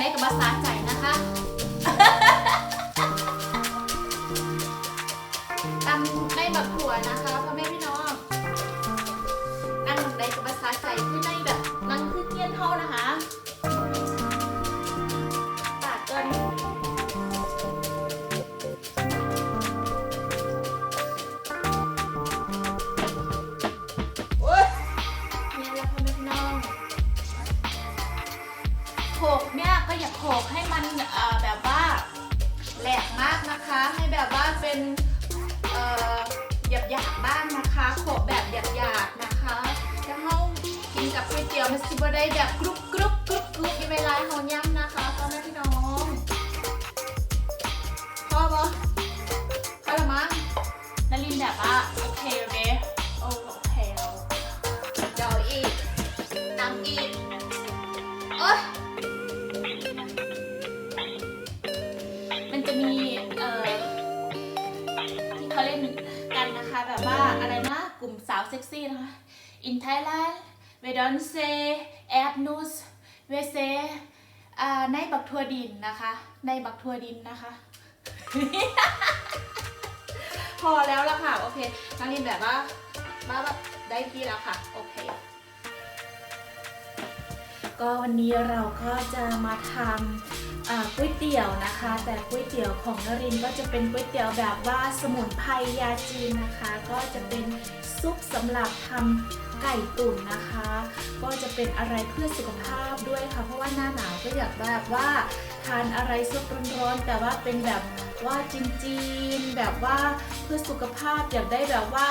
ได้กับภาษาใจนะคะ มันสิบได้แบบกรุบกรุบกรุบกรุบในเวลาเฮาย่ำนะคะพ่อแม่พี่น้องพ่อปะพ่อละมั้งนารินแบบว่าโอเคโอเคโอเคเราเดี๋ยวอีกน้ำอีกโอ๊ยมันจะมีเอ่อที่เขาเล่นกันนะคะแบบว่าอะไรนะกลุ่มสาวเซ็กซี่นะคะ in Thailand we don't say ab news we say อ่าในบักทัวดินนะคะ ในบักทัวดินนะคะ พอแล้วละค่ะ โอเคนักเรียนแบบว่ามาแบบได้ที่แล้วค่ะ โอเค ก็วันนี้เราก็จะมาทำ ก๋วยเตี๋ยวนะคะ แต่ก๋วยเตี๋ยวของนรินก็จะเป็นก๋วยเตี๋ยวแบบว่าสมุนไพรยาจีนนะคะ ก็จะเป็นซุปสำหรับทำไก่ตุ๋นนะคะ ก็จะเป็นอะไรเพื่อสุขภาพด้วยค่ะ เพราะว่าหน้าหนาวก็อยากแบบว่าทานอะไรซุปร้อนๆแต่ว่าเป็นแบบว่าจีนๆแบบว่าเพื่อสุขภาพอยากได้แบบว่า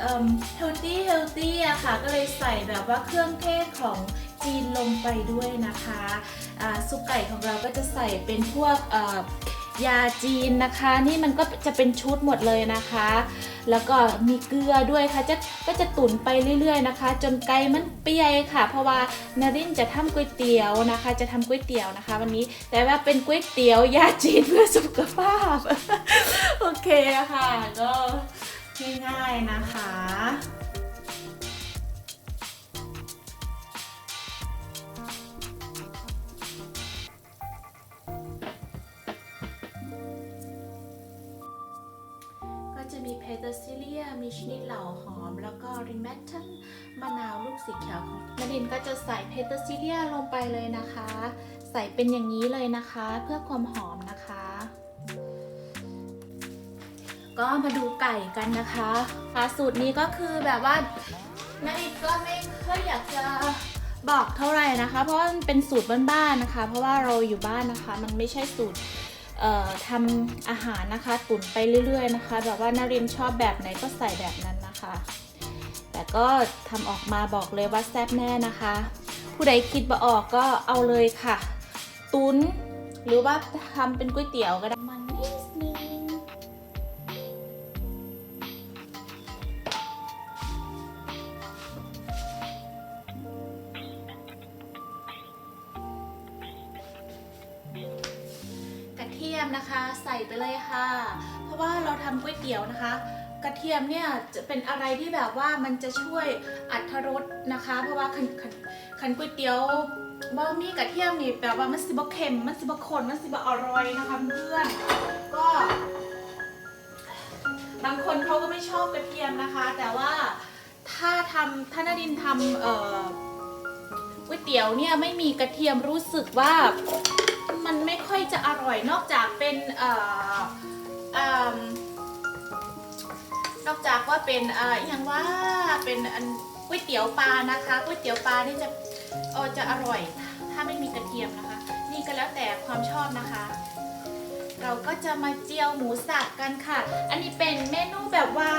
เอ่อ healthy healthy อะค่ะ ก็เลยใส่แบบว่าเครื่องเทศของ จีนลงไปด้วยนะคะซุปไก่ของเราก็จะใส่เป็นพวกยาจีนนะคะ นี่มันก็จะเป็นชุดหมดเลยนะคะ แล้วก็มีเกลือด้วยค่ะจะก็จะตุ๋นไปเรื่อยๆนะคะ จนไก่มันเปียค่ะ เพราะว่านารินจะทำก๋วยเตี๋ยวนะคะ จะทำก๋วยเตี๋ยวนะคะ วันนี้แต่ว่าเป็นก๋วยเตี๋ยวยาจีนเพื่อสุขภาพ โอเคค่ะก็ง่ายๆนะคะ ก็จะมีเพเตอร์ซิเลีย มีชนิดเหล่าหอม แล้วก็ริแมททันมะนาวลูกสีเขียวของนาดินก็จะใส่เพเตอร์ซิเลียลงไปเลยนะคะ ใส่เป็นอย่างนี้เลยนะคะ เพื่อความหอมนะคะ ก็มาดูไก่กันนะคะสูตรนี้ก็คือแบบว่านาดินก็ไม่ค่อยอยากจะบอกเท่าไหร่นะคะ เพราะมันเป็นสูตรบ้านๆนะคะ เพราะว่าเราอยู่บ้านนะคะ มันไม่ใช่สูตร ทำอาหารนะคะตุ๋นไปเรื่อยๆนะคะ แบบว่านารินชอบแบบไหนก็ใส่แบบนั้นนะคะ แต่ก็ทำออกมาบอกเลยว่าแซ่บแน่นะคะ ผู้ใดคิดบ่ออกก็เอาเลยค่ะ ตุนหรือว่าทำเป็นก๋วยเตี๋ยวก็ได้ มนะคะใส่ไปเลยค่ะ เพราะว่าเราทำก๋วยเตี๋ยวนะคะ กระเทียมเนี่ยจะเป็นอะไรที่แบบว่ามันจะช่วยอัตรสนะคะ เพราะว่าคันคันคันก๋วยเตี๋ยวบ่มีกระเทียมนี่แบบว่ามันสิบ่เค็มมันสิบ่ข้นมันสิบ่อร่อยนะคะเพื่อนก็บางคนเขาก็ไม่ชอบกระเทียมนะคะ แต่ว่าถ้าทำถ้านาดินทำเอ่อก๋วยเตี๋ยวเนี่ยไม่มีกระเทียมรู้สึกว่า มันไม่ค่อยจะอร่อยนอกจากเป็นเอ่อเอิ่มนอกจากว่าเป็นเอ่ออย่างว่าเป็นอันก๋วยเตี๋ยวปลานะคะก๋วยเตี๋ยวปลานี่จะเออจะอร่อย ถ้าไม่มีกระเทียมนะคะ นี่ก็แล้วแต่ความชอบนะคะ เราก็จะมาเจียวหมูสับกันค่ะ อันนี้เป็นเมนูแบบว่า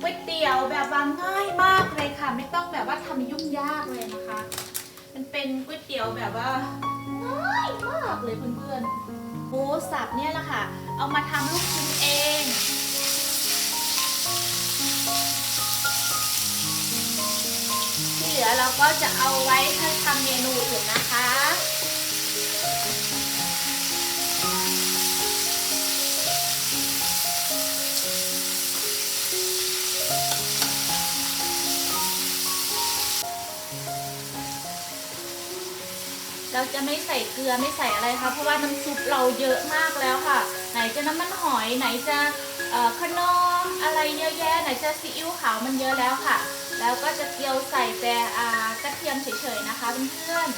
ก๋วยเตี๋ยวแบบว่าง่ายมากเลยค่ะ ไม่ต้องแบบว่าทำยุ่งยากเลยนะคะ มันเป็นก๋วยเตี๋ยวแบบว่า ง่ายมากเลยเพื่อนๆหมูสับเนี่ยแหละค่ะ เอามาทำลูกชิ้นเองที่เหลือเราก็จะเอาไว้ถ้าทำเมนูอื่นนะ เราจะไม่ใส่เกลือไม่ใส่อะไรค่ะเพราะว่าน้ำซุปเราเยอะมากแล้วค่ะ ไหนจะน้ำมันหอยไหนจะขนมอะไรเยอะแยะไหนจะซีอิ๊วขาวมันเยอะแล้วค่ะ แล้วก็จะเจียวใส่แต่กระเทียมเฉยๆนะคะเพื่อน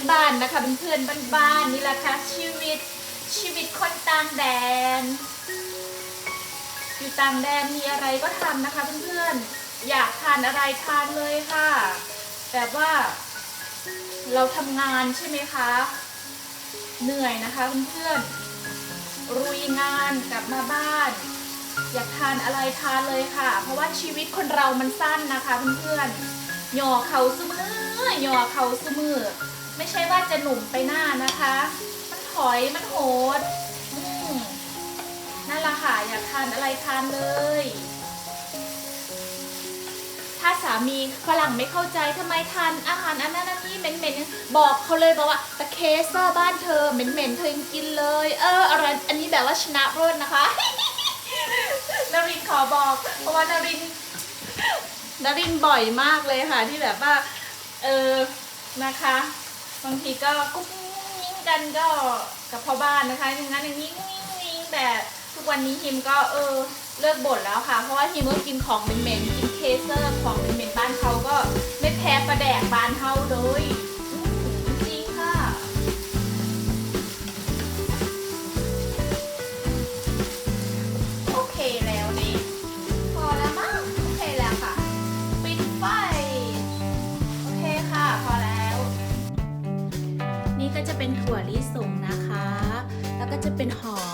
ๆบ้านๆนะคะเพื่อนๆบ้านๆนี่แหละค่ะชีวิตชีวิตคนต่างแดน อยู่ต่างแดนมีอะไรก็ทำนะคะเพื่อนๆอยากทานอะไรทานเลยค่ะ แบบว่า เราทำงานใช่ไหมคะ เหนื่อยนะคะเพื่อนๆรุยงานกลับมาบ้าน อยากทานอะไรทานเลยค่ะ เพราะว่าชีวิตคนเรามันสั้นนะคะเพื่อนๆหย่อเขาสมือหย่อเขาสมือไม่ใช่ว่าจะหนุ่มไปหน้านะคะ มันถอยมันโหดนั่นแหละค่ะอยากทานอะไรทานเลย ถ้าสามีฝรั่งไม่เข้าใจทำไมทานอาหารอันนั้นอันนี้เหม็นๆบอกเขาเลยบอกว่าตะเคสซ่าบ้านเธอเหม็นๆเธอยังกินเลย เอออะไรอันนี้แบบว่าชนะรดนะคะนารินขอบอก เพราะว่านารินนารินบ่อยมากเลยค่ะที่แบบว่า เออนะคะบางทีก็กุ๊กงิ้งกันก็กับพ่อบ้านนะคะอย่างนั้นอย่างนี้งิ้งงิ้งแต่ทุกวันนี้ฮิมก็เออเลิกบ่นแล้วค่ะ เพราะว่าฮิมก็กินของเหม็นๆกิน เคเซอร์ของเหม็นบ้านเขาก็ไม่แพ้ประแดกบ้านเฮาเลยจริงค่ะโอเคแล้วนี่พอแล้วมั้งโอเคแล้วค่ะปิดไฟโอเคค่ะพอแล้ว นี่ก็จะเป็นถั่วลิสงนะคะ แล้วก็จะเป็นหอม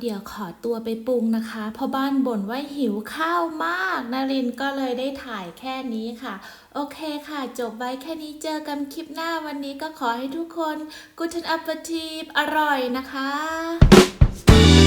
เดี๋ยวขอตัวไปปรุงนะคะเพราะบ้านบ่นว่าหิวข้าวมากนารินก็เลยได้ถ่ายแค่นี้ค่ะ โอเคค่ะ จบไว้แค่นี้เจอกันคลิปหน้าวันนี้ก็ขอให้ทุกคนกุ d นอัป e ทีปอร่อยนะคะ